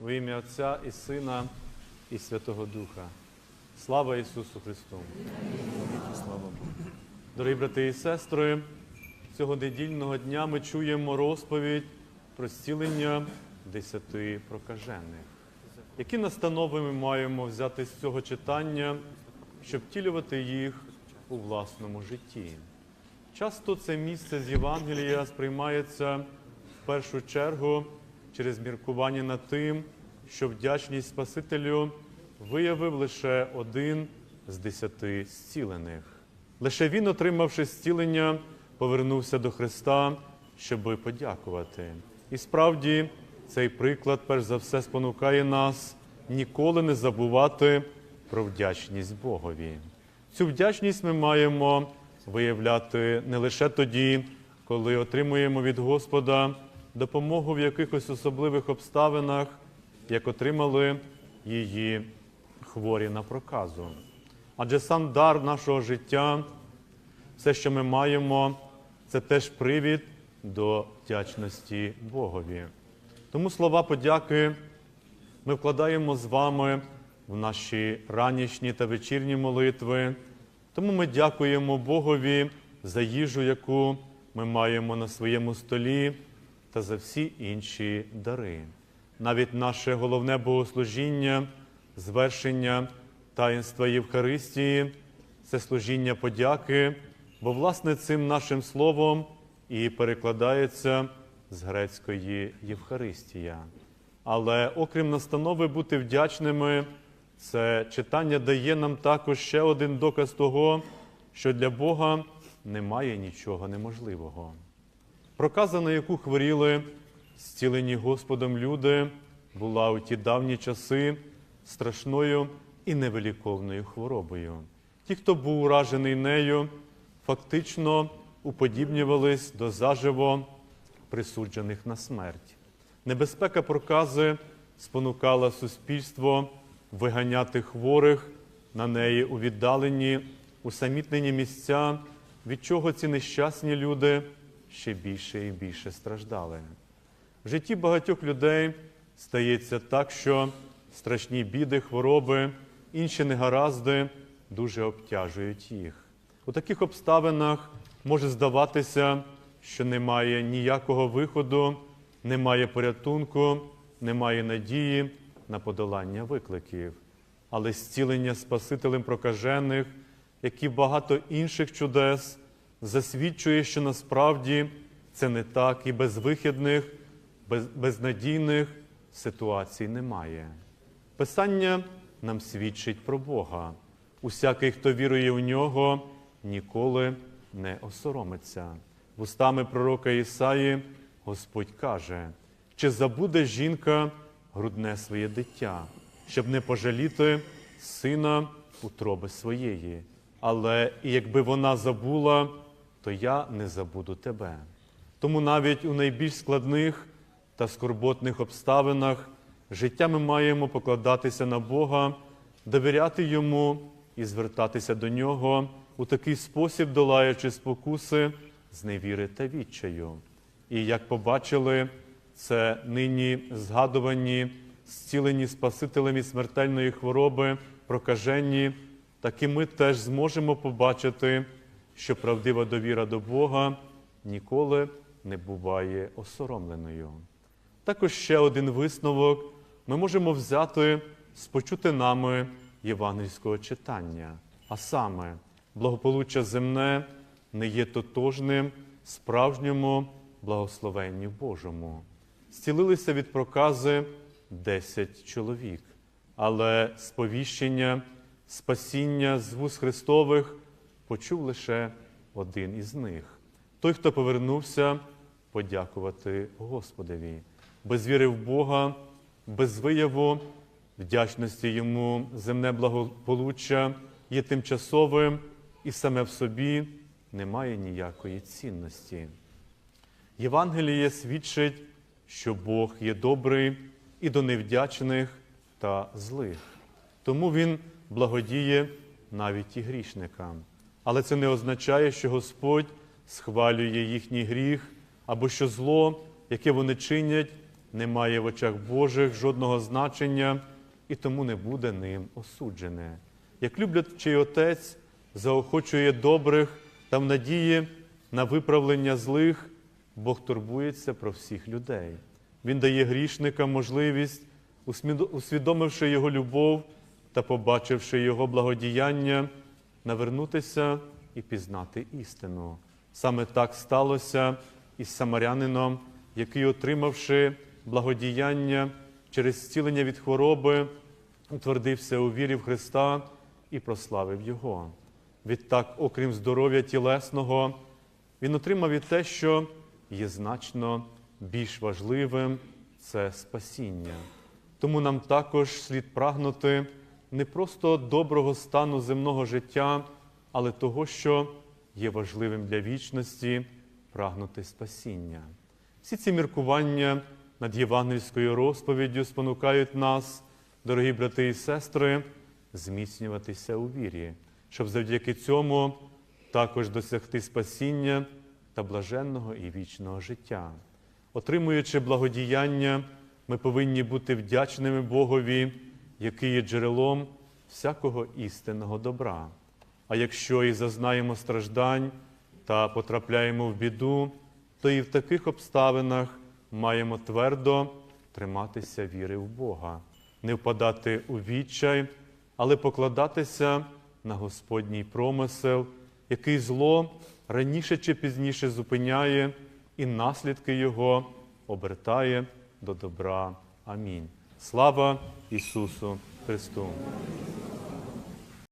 В ім'я Отця і Сина, і Святого Духа. Слава Ісусу Христу! Слава Богу! Дорогі брати і сестри, цього недільного дня ми чуємо розповідь про зцілення десяти прокажених. Які настанови ми маємо взяти з цього читання, щоб втілювати їх у власному житті? Часто це місце з Євангелія сприймається в першу чергу через міркування над тим, що вдячність Спасителю виявив лише один з десяти зцілених. Лише він, отримавши зцілення, повернувся до Христа, щоби подякувати. І справді цей приклад, перш за все, спонукає нас ніколи не забувати про вдячність Богові. Цю вдячність ми маємо виявляти не лише тоді, коли отримуємо від Господа допомогу в якихось особливих обставинах, як отримали її хворі на проказу. Адже сам дар нашого життя, все, що ми маємо, це теж привід до вдячності Богові. Тому слова подяки ми вкладаємо з вами в наші ранішні та вечірні молитви. Тому ми дякуємо Богові за їжу, яку ми маємо на своєму столі, та за всі інші дари. Навіть наше головне богослужіння, звершення таїнства Євхаристії це служіння подяки, бо, власне, цим нашим словом і перекладається з грецької Євхаристія. Але окрім настанови бути вдячними, це читання дає нам також ще один доказ того, що для Бога немає нічого неможливого. Проказа, на яку хворіли зцілені Господом люди, була у ті давні часи страшною і невиліковною хворобою. Ті, хто був уражений нею, фактично уподібнювались до заживо присуджених на смерть. Небезпека прокази спонукала суспільство виганяти хворих на неї у віддалені, усамітнені місця, від чого ці нещасні люди ще більше і більше страждали. В житті багатьох людей стається так, що страшні біди, хвороби, інші негаразди дуже обтяжують їх. У таких обставинах може здаватися, що немає ніякого виходу, немає порятунку, немає надії на подолання викликів, але зцілення Спасителем прокажених, як і багато інших чудес, засвідчує, що насправді це не так і безвихідних, без, безнадійних ситуацій немає. Писання нам свідчить про Бога. Усякий, хто вірує у нього, ніколи не осоромиться. Вустами пророка Ісаї Господь каже, чи забуде жінка грудне своє дитя, щоб не пожаліти сина утроби своєї. Але якби вона забула, то я не забуду тебе. Тому навіть у найбільш складних та скорботних обставинах життя ми маємо покладатися на Бога, довіряти Йому і звертатися до Нього у такий спосіб, долаючи спокуси з невіри та відчаю. І як побачили, це нині згадувані, зцілені Спасителем і смертельної хвороби, прокажені, так і ми теж зможемо побачити, що правдива довіра до Бога ніколи не буває осоромленою. Також ще один висновок ми можемо взяти з почути нами євангельського читання, а саме, благополуччя земне не є тотожним справжньому благословенню Божому. Зцілилися від прокази 10 чоловік, але сповіщення, спасіння з вуз Христових почув лише один із них той, хто повернувся подякувати Господові, без віри в Бога, без вияву вдячності йому земне благополуччя є тимчасовим і саме в собі не має ніякої цінності. Євангеліє свідчить, що Бог є добрий і до невдячних та злих. Тому Він благодіє навіть і грішникам. Але це не означає, що Господь схвалює їхній гріх або що зло, яке вони чинять, не має в очах Божих жодного значення і тому не буде ним осуджене. Як люблячий отець заохочує добрих та в надії на виправлення злих, Бог турбується про всіх людей. Він дає грішникам можливість, усвідомивши його любов та побачивши його благодіяння, навернутися і пізнати істину. Саме так сталося із самарянином, який, отримавши благодіяння через зцілення від хвороби, утвердився у вірі в Христа і прославив Його. Відтак, окрім здоров'я тілесного, він отримав і те, що є значно більш важливим це спасіння. Тому нам також слід прагнути не просто доброго стану земного життя, але того, що є важливим для вічності, прагнути спасіння. Всі ці міркування над євангельською розповіддю спонукають нас, дорогі брати і сестри, зміцнюватися у вірі, щоб завдяки цьому також досягти спасіння та блаженного і вічного життя. Отримуючи благодіяння, ми повинні бути вдячними Богові, який є джерелом всякого істинного добра. А якщо і зазнаємо страждань та потрапляємо в біду, то і в таких обставинах маємо твердо триматися віри в Бога, не впадати у відчай, але покладатися на Господній промисел, який зло раніше чи пізніше зупиняє, і наслідки його обертає до добра. Амінь. Слава Ісусу Христу!